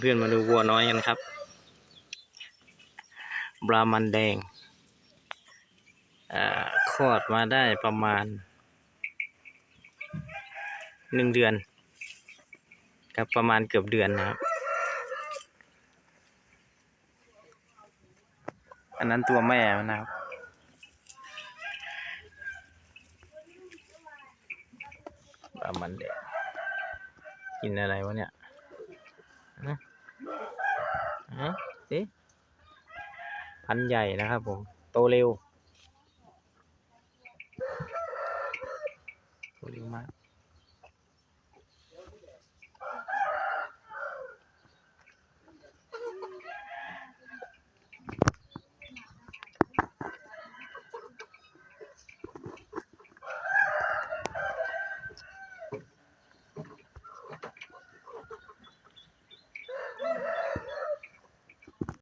เพื่อนๆมาดูวัวน้อยกันครับ บรามันแดงคลอดมาได้ประมาณหนึ่งเดือนครับประมาณเกือบเดือนนะครับ อันนั้นตัวแม่นนะครับบรามันแดงกินอะไรวะเนี่ย นะเะาสิพันใหญ่นะครับผม โตเร็ว โตเร็วมาก